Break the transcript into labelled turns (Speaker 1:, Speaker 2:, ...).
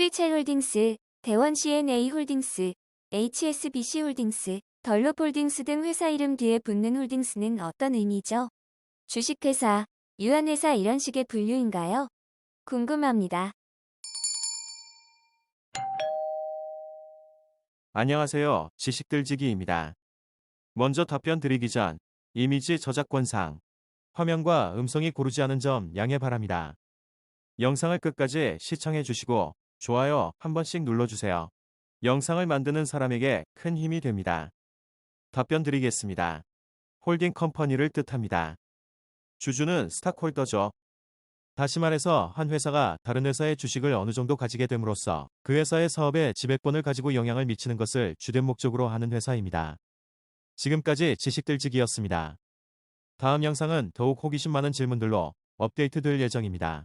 Speaker 1: THL홀딩스, 대원 CNA홀딩스, HSBC홀딩스, 덜롭홀딩스 등 회사 이름 뒤에 붙는 홀딩스는 어떤 의미죠? 주식회사, 유한회사 이런 식의 분류인가요? 궁금합니다.
Speaker 2: 안녕하세요. 지식들지기입니다. 먼저 답변 드리기 전 이미지 저작권상 화면과 음성이 고르지 않은 점 양해 바랍니다. 영상을 끝까지 시청해 주시고 좋아요 한 번씩 눌러주세요. 영상을 만드는 사람에게 큰 힘이 됩니다. 답변 드리겠습니다. 홀딩 컴퍼니를 뜻합니다. 주주는 스탁홀더죠. 다시 말해서 한 회사가 다른 회사의 주식을 어느 정도 가지게 됨으로써 그 회사의 사업에 지배권을 가지고 영향을 미치는 것을 주된 목적으로 하는 회사입니다. 지금까지 지식들지기였습니다. 다음 영상은 더욱 호기심 많은 질문들로 업데이트 될 예정입니다.